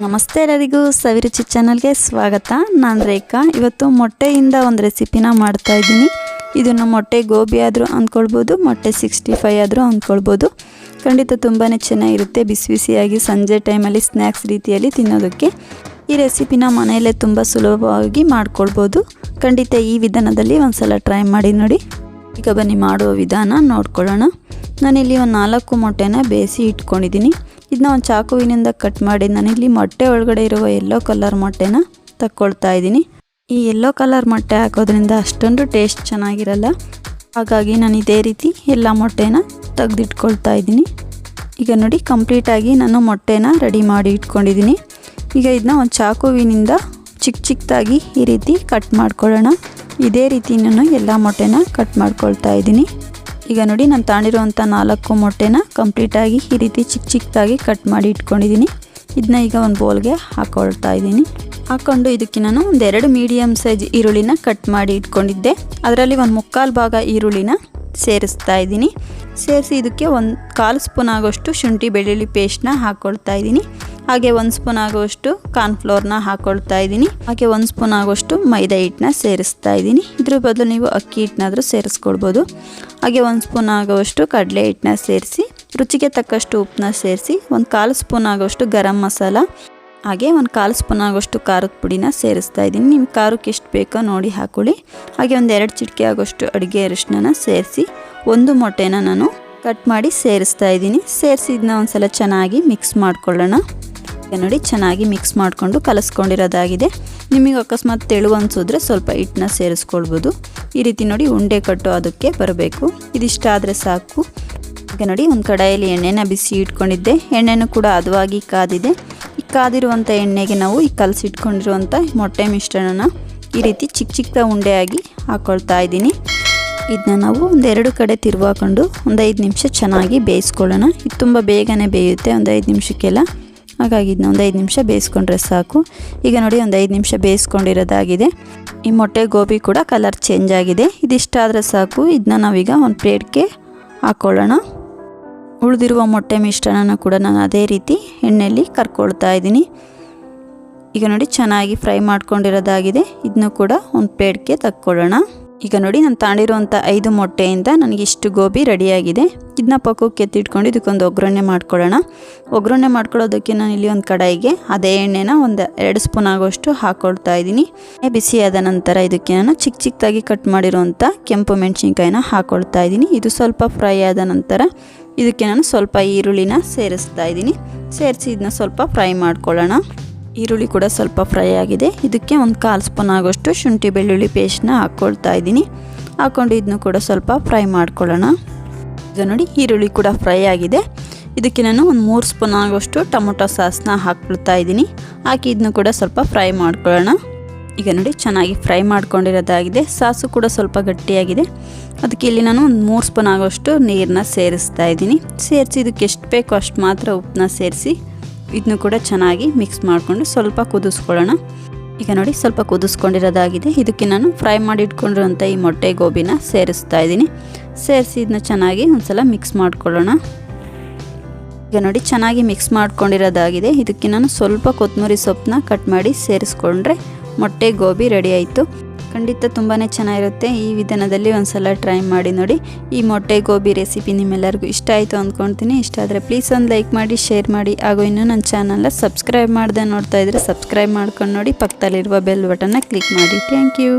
ನಮಸ್ತೆ ಎಲ್ಲರಿಗೂ ಸವಿರುಚಿ ಚಾನಲ್ಗೆ ಸ್ವಾಗತ. ನಾನು ರೇಖಾ. ಇವತ್ತು ಮೊಟ್ಟೆಯಿಂದ ಒಂದು ರೆಸಿಪಿನ ಮಾಡ್ತಾ ಇದ್ದೀನಿ. ಇದನ್ನು ಮೊಟ್ಟೆ ಗೋಬಿ ಆದರೂ ಅಂದ್ಕೊಳ್ಬೋದು ಮೊಟ್ಟೆ ಸಿಕ್ಸ್ಟಿ ಫೈ ಆದರೂ ಅಂದ್ಕೊಳ್ಬೋದು ಖಂಡಿತ ತುಂಬಾ ಚೆನ್ನಾಗಿರುತ್ತೆ. ಬಿಸಿ ಬಿಸಿಯಾಗಿ ಸಂಜೆ ಟೈಮಲ್ಲಿ ಸ್ನ್ಯಾಕ್ಸ್ ರೀತಿಯಲ್ಲಿ ತಿನ್ನೋದಕ್ಕೆ. ಈ ರೆಸಿಪಿನ ಮನೆಯಲ್ಲೇ ತುಂಬ ಸುಲಭವಾಗಿ ಮಾಡ್ಕೊಳ್ಬೋದು. ಖಂಡಿತ ಈ ವಿಧಾನದಲ್ಲಿ ಒಂದ್ಸಲ ಟ್ರೈ ಮಾಡಿ ನೋಡಿ. ಈಗ ಬನ್ನಿ ಮಾಡುವ ವಿಧಾನ ನೋಡ್ಕೊಳ್ಳೋಣ. ನಾನಿಲ್ಲಿ ಒಂದು ನಾಲ್ಕು ಮೊಟ್ಟೆನ ಬೇಯಿಸಿ ಇಟ್ಕೊಂಡಿದ್ದೀನಿ. ಇದನ್ನ ಒಂದು ಚಾಕುವಿನಿಂದ ಕಟ್ ಮಾಡಿ ನಾನಿಲ್ಲಿ ಮೊಟ್ಟೆ ಒಳಗಡೆ ಇರುವ ಎಲ್ಲೋ ಕಲರ್ ಮೊಟ್ಟೆನ ತಕ್ಕೊಳ್ತಾ ಇದ್ದೀನಿ. ಈ ಎಲ್ಲೋ ಕಲರ್ ಮೊಟ್ಟೆ ಹಾಕೋದ್ರಿಂದ ಅಷ್ಟೊಂದು ಟೇಸ್ಟ್ ಚೆನ್ನಾಗಿರಲ್ಲ. ಹಾಗಾಗಿ ನಾನು ಇದೇ ರೀತಿ ಎಲ್ಲ ಮೊಟ್ಟೆನ ತೆಗೆದಿಟ್ಕೊಳ್ತಾ ಇದ್ದೀನಿ. ಈಗ ನೋಡಿ ಕಂಪ್ಲೀಟಾಗಿ ನಾನು ಮೊಟ್ಟೆನ ರೆಡಿ ಮಾಡಿ ಇಟ್ಕೊಂಡಿದ್ದೀನಿ. ಈಗ ಇದನ್ನ ಒಂದು ಚಾಕುವಿನಿಂದ ಚಿಕ್ಕ ಚಿಕ್ಕದಾಗಿ ಈ ರೀತಿ ಕಟ್ ಮಾಡ್ಕೊಳ್ಳೋಣ. ಇದೇ ರೀತಿ ನಾನು ಎಲ್ಲ ಮೊಟ್ಟೆನ ಕಟ್ ಮಾಡ್ಕೊಳ್ತಾ ಇದ್ದೀನಿ. ಈಗ ನೋಡಿ ನಾನು ತಾಣಿರುವಂಥ ನಾಲ್ಕು ಮೊಟ್ಟೆನ ಕಂಪ್ಲೀಟಾಗಿ ಈ ರೀತಿ ಚಿಕ್ಕ ಚಿಕ್ಕದಾಗಿ ಕಟ್ ಮಾಡಿ ಇಟ್ಕೊಂಡಿದ್ದೀನಿ. ಇದನ್ನ ಈಗ ಒಂದು ಬೌಲ್ಗೆ ಹಾಕೊಳ್ತಾ ಇದ್ದೀನಿ. ಹಾಕ್ಕೊಂಡು ಇದಕ್ಕೆ ನಾನು ಒಂದೆರಡು ಮೀಡಿಯಮ್ ಸೈಜ್ ಈರುಳ್ಳಿನ ಕಟ್ ಮಾಡಿ ಇಟ್ಕೊಂಡಿದ್ದೆ. ಅದರಲ್ಲಿ ಒಂದು ಮುಕ್ಕಾಲು ಭಾಗ ಈರುಳ್ಳಿನ ಸೇರಿಸ್ತಾ ಇದ್ದೀನಿ. ಸೇರಿಸಿ ಇದಕ್ಕೆ ಒಂದು ಕಾಲು ಸ್ಪೂನ್ ಆಗೋಷ್ಟು ಶುಂಠಿ ಬೆಳ್ಳುಳ್ಳಿ ಪೇಸ್ಟ್ನ ಹಾಕ್ಕೊಳ್ತಾ ಇದ್ದೀನಿ. ಹಾಗೆ ಒಂದು ಸ್ಪೂನ್ ಆಗುವಷ್ಟು ಕಾರ್ನ್ಫ್ಲೋರ್ನ ಹಾಕ್ಕೊಳ್ತಾ ಇದ್ದೀನಿ. ಹಾಗೆ ಒಂದು ಸ್ಪೂನ್ ಆಗುವಷ್ಟು ಮೈದಾ ಹಿಟ್ಟನ್ನ ಸೇರಿಸ್ತಾ ಇದ್ದೀನಿ. ಇದ್ರ ಬದಲು ನೀವು ಅಕ್ಕಿ ಹಿಟ್ಟನ್ನಾದರೂ ಸೇರಿಸ್ಕೊಳ್ಬೋದು. ಹಾಗೆ ಒಂದು ಸ್ಪೂನ್ ಆಗುವಷ್ಟು ಕಡಲೆ ಹಿಟ್ಟನ್ನ ಸೇರಿಸಿ, ರುಚಿಗೆ ತಕ್ಕಷ್ಟು ಉಪ್ಪನ್ನ ಸೇರಿಸಿ, ಒಂದು ಕಾಲು ಸ್ಪೂನ್ ಆಗುವಷ್ಟು ಗರಂ ಮಸಾಲ, ಹಾಗೆ ಒಂದು ಕಾಲು ಸ್ಪೂನ್ ಆಗೋಷ್ಟು ಖಾರದ ಪುಡಿನ ಸೇರಿಸ್ತಾ ಇದ್ದೀನಿ. ನಿಮ್ಮ ಖಾರಕ್ಕೆ ಎಷ್ಟು ಬೇಕೋ ನೋಡಿ ಹಾಕೊಳ್ಳಿ. ಹಾಗೆ ಒಂದು ಎರಡು ಚಿಟಿಕೆ ಆಗೋಷ್ಟು ಅಡುಗೆ ಅರಿಶಿನ ಸೇರಿಸಿ, ಒಂದು ಮೊಟ್ಟೆನ ನಾನು ಕಟ್ ಮಾಡಿ ಸೇರಿಸ್ತಾ ಇದ್ದೀನಿ. ಸೇರಿಸಿದ್ನ ಒಂದ್ಸಲ ಚೆನ್ನಾಗಿ ಮಿಕ್ಸ್ ಮಾಡ್ಕೊಳ್ಳೋಣ. ನೋಡಿ, ಚೆನ್ನಾಗಿ ಮಿಕ್ಸ್ ಮಾಡಿಕೊಂಡು ಕಲಸ್ಕೊಂಡಿರೋದಾಗಿದೆ. ನಿಮಗೆ ಅಕಸ್ಮಾತ್ ತೆಳು ಅನಿಸಿದ್ರೆ ಸ್ವಲ್ಪ ಹಿಟ್ಟನ್ನ ಸೇರಿಸ್ಕೊಳ್ಬೋದು. ಈ ರೀತಿ ನೋಡಿ ಉಂಡೆ ಕಟ್ಟು ಅದಕ್ಕೆ ಬರಬೇಕು. ಇದಿಷ್ಟ ಆದರೆ ಸಾಕು. ಈಗ ನೋಡಿ, ಒಂದು ಕಡಾಯಲ್ಲಿ ಎಣ್ಣೆನ ಬಿಸಿ ಇಟ್ಕೊಂಡಿದ್ದೆ. ಎಣ್ಣೆನೂ ಕೂಡ ಹದವಾಗಿ ಕಾದಿದೆ. ಈ ಕಾದಿರುವಂಥ ಎಣ್ಣೆಗೆ ನಾವು ಈ ಕಲಸಿಟ್ಕೊಂಡಿರುವಂಥ ಮೊಟ್ಟೆ ಮಿಶ್ರಣನ ಈ ರೀತಿ ಚಿಕ್ಕ ಚಿಕ್ಕ ಉಂಡೆಯಾಗಿ ಹಾಕ್ಕೊಳ್ತಾ ಇದ್ದೀನಿ. ಇದನ್ನ ನಾವು ಒಂದೆರಡು ಕಡೆ ತಿರುವಾಕೊಂಡು ಒಂದು ಐದು ನಿಮಿಷ ಚೆನ್ನಾಗಿ ಬೇಯಿಸ್ಕೊಳ್ಳೋಣ. ಇದು ತುಂಬ ಬೇಗನೆ ಬೇಯುತ್ತೆ, ಒಂದು ಐದು ನಿಮಿಷಕ್ಕೆಲ್ಲ. ಹಾಗಾಗಿ ಇದನ್ನ ಒಂದು ಐದು ನಿಮಿಷ ಬೇಯಿಸ್ಕೊಂಡ್ರೆ ಸಾಕು. ಈಗ ನೋಡಿ ಒಂದು ಐದು ನಿಮಿಷ ಬೇಯಿಸ್ಕೊಂಡಿರೋದಾಗಿದೆ. ಈ ಮೊಟ್ಟೆ ಗೋಬಿ ಕೂಡ ಕಲರ್ ಚೇಂಜ್ ಆಗಿದೆ. ಇದಿಷ್ಟ ಆದರೆ ಸಾಕು. ಇದನ್ನ ನಾವೀಗ ಒಂದು ಪ್ಲೇಟ್ಗೆ ಹಾಕ್ಕೊಳ್ಳೋಣ ಉಳಿದಿರುವ ಮೊಟ್ಟೆ ಮಿಶ್ರಣನ ಕೂಡ ನಾನು ಅದೇ ರೀತಿ ಎಣ್ಣೆಯಲ್ಲಿ ಕರ್ಕೊಳ್ತಾ ಇದ್ದೀನಿ. ಈಗ ನೋಡಿ ಚೆನ್ನಾಗಿ ಫ್ರೈ ಮಾಡ್ಕೊಂಡಿರೋದಾಗಿದೆ. ಇದನ್ನು ಕೂಡ ಒಂದು ಪ್ಲೇಟ್ಗೆ ತಕ್ಕೊಳ್ಳೋಣ. ಈಗ ನೋಡಿ, ನಾನು ತಾಂಡಿರುವಂಥ ಐದು ಮೊಟ್ಟೆಯಿಂದ ನನಗೆ ಇಷ್ಟು ಗೋಬಿ ರೆಡಿಯಾಗಿದೆ. ಇದನ್ನ ಪಕ್ಕಕ್ಕೆ ಎತ್ತಿಟ್ಕೊಂಡು ಇದಕ್ಕೊಂದು ಒಗ್ಗರಣೆ ಮಾಡ್ಕೊಳ್ಳೋಣ. ಒಗ್ಗರಣೆ ಮಾಡ್ಕೊಳ್ಳೋದಕ್ಕೆ ನಾನು ಇಲ್ಲಿ ಒಂದು ಕಡಾಯಿಗೆ ಅದೇ ಎಣ್ಣೆನ ಒಂದು ಎರಡು ಸ್ಪೂನ್ ಆಗೋಷ್ಟು ಹಾಕ್ಕೊಳ್ತಾ ಇದ್ದೀನಿ. ಬಿಸಿಯಾದ ನಂತರ ಇದಕ್ಕೆ ನಾನು ಚಿಕ್ಕ ಚಿಕ್ಕದಾಗಿ ಕಟ್ ಮಾಡಿರುವಂಥ ಕೆಂಪು ಮೆಣಸಿನ್ಕಾಯಿನ ಹಾಕ್ಕೊಳ್ತಾ ಇದ್ದೀನಿ. ಇದು ಸ್ವಲ್ಪ ಫ್ರೈ ಆದ ನಂತರ ಇದಕ್ಕೆ ನಾನು ಸ್ವಲ್ಪ ಈರುಳ್ಳಿನ ಸೇರಿಸ್ತಾ ಇದ್ದೀನಿ. ಸೇರಿಸಿ ಇದನ್ನ ಸ್ವಲ್ಪ ಫ್ರೈ ಮಾಡ್ಕೊಳ್ಳೋಣ. ಈರುಳ್ಳಿ ಕೂಡ ಸ್ವಲ್ಪ ಫ್ರೈ ಆಗಿದೆ. ಇದಕ್ಕೆ ಒಂದು ಕಾಲು ಸ್ಪೂನ್ ಆಗೋಷ್ಟು ಶುಂಠಿ ಬೆಳ್ಳುಳ್ಳಿ ಪೇಸ್ಟ್ನ ಹಾಕ್ಕೊಳ್ತಾ ಇದ್ದೀನಿ. ಹಾಕ್ಕೊಂಡು ಇದನ್ನು ಕೂಡ ಸ್ವಲ್ಪ ಫ್ರೈ ಮಾಡ್ಕೊಳ್ಳೋಣ. ಈಗ ನೋಡಿ, ಈರುಳ್ಳಿ ಕೂಡ ಫ್ರೈ ಆಗಿದೆ. ಇದಕ್ಕೆ ನಾನು ಒಂದು ಮೂರು ಸ್ಪೂನ್ ಆಗೋಷ್ಟು ಟೊಮೊಟೊ ಸಾಸ್ನ ಹಾಕ್ಬಿಡ್ತಾ ಇದ್ದೀನಿ. ಹಾಕಿ ಇದನ್ನು ಕೂಡ ಸ್ವಲ್ಪ ಫ್ರೈ ಮಾಡ್ಕೊಳ್ಳೋಣ. ಈಗ ನೋಡಿ, ಚೆನ್ನಾಗಿ ಫ್ರೈ ಮಾಡ್ಕೊಂಡಿರೋದಾಗಿದೆ. ಸಾಸು ಕೂಡ ಸ್ವಲ್ಪ ಗಟ್ಟಿಯಾಗಿದೆ. ಅದಕ್ಕೆ ಇಲ್ಲಿ ನಾನು ಒಂದು ಮೂರು ಸ್ಪೂನ್ ಆಗೋಷ್ಟು ನೀರನ್ನ ಸೇರಿಸ್ತಾ ಇದ್ದೀನಿ. ಸೇರಿಸಿ, ಇದಕ್ಕೆ ಎಷ್ಟು ಬೇಕೋ ಅಷ್ಟು ಮಾತ್ರ ಉಪ್ಪನ್ನ ಸೇರಿಸಿ ಇದನ್ನು ಕೂಡ ಚೆನ್ನಾಗಿ ಮಿಕ್ಸ್ ಮಾಡಿಕೊಂಡು ಸ್ವಲ್ಪ ಕುದಿಸ್ಕೊಳ್ಳೋಣ. ಈಗ ನೋಡಿ ಸ್ವಲ್ಪ ಕುದಿಸ್ಕೊಂಡಿರೋದಾಗಿದೆ. ಇದಕ್ಕೆ ನಾನು ಫ್ರೈ ಮಾಡಿ ಇಟ್ಕೊಂಡಿರೋಂಥ ಈ ಮೊಟ್ಟೆ ಗೋಬಿನ ಸೇರಿಸ್ತಾ ಇದ್ದೀನಿ. ಸೇರಿಸಿ ಇದನ್ನ ಚೆನ್ನಾಗಿ ಒಂದ್ಸಲ ಮಿಕ್ಸ್ ಮಾಡ್ಕೊಳ್ಳೋಣ. ಈಗ ನೋಡಿ ಚೆನ್ನಾಗಿ ಮಿಕ್ಸ್ ಮಾಡ್ಕೊಂಡಿರೋದಾಗಿದೆ. ಇದಕ್ಕೆ ನಾನು ಸ್ವಲ್ಪ ಕೊತ್ತಂಬರಿ ಸೊಪ್ಪನ್ನ ಕಟ್ ಮಾಡಿ ಸೇರಿಸ್ಕೊಂಡ್ರೆ ಮೊಟ್ಟೆ ಗೋಬಿ ರೆಡಿ ಆಯಿತು. ಖಂಡಿತ ತುಂಬಾ ಚೆನ್ನಾಗಿರುತ್ತೆ. ಈ ವಿಧಾನದಲ್ಲಿ ಒಂದ್ಸಲ ಟ್ರೈ ಮಾಡಿ ನೋಡಿ. ಈ ಮೊಟ್ಟೆ ಗೋಬಿ ರೆಸಿಪಿ ನಿಮ್ಮೆಲ್ಲರಿಗೂ ಇಷ್ಟ ಆಯಿತು ಅಂದ್ಕೊಳ್ತೀನಿ ಇಷ್ಟ ಆದರೆ ಪ್ಲೀಸ್ ಒಂದು ಲೈಕ್ ಮಾಡಿ ಶೇರ್ ಮಾಡಿ. ಹಾಗೂ ಇನ್ನೂ ನನ್ನ ಚಾನಲ್ನ ಸಬ್ಸ್ಕ್ರೈಬ್ ಮಾಡ್ದೆ ನೋಡ್ತಾ ಇದ್ದರೆ ಸಬ್ಸ್ಕ್ರೈಬ್ ಮಾಡ್ಕೊಂಡು ನೋಡಿ. ಪಕ್ಕದಲ್ಲಿರುವ ಬೆಲ್ ಬಟನ್ನ ಕ್ಲಿಕ್ ಮಾಡಿ. Thank you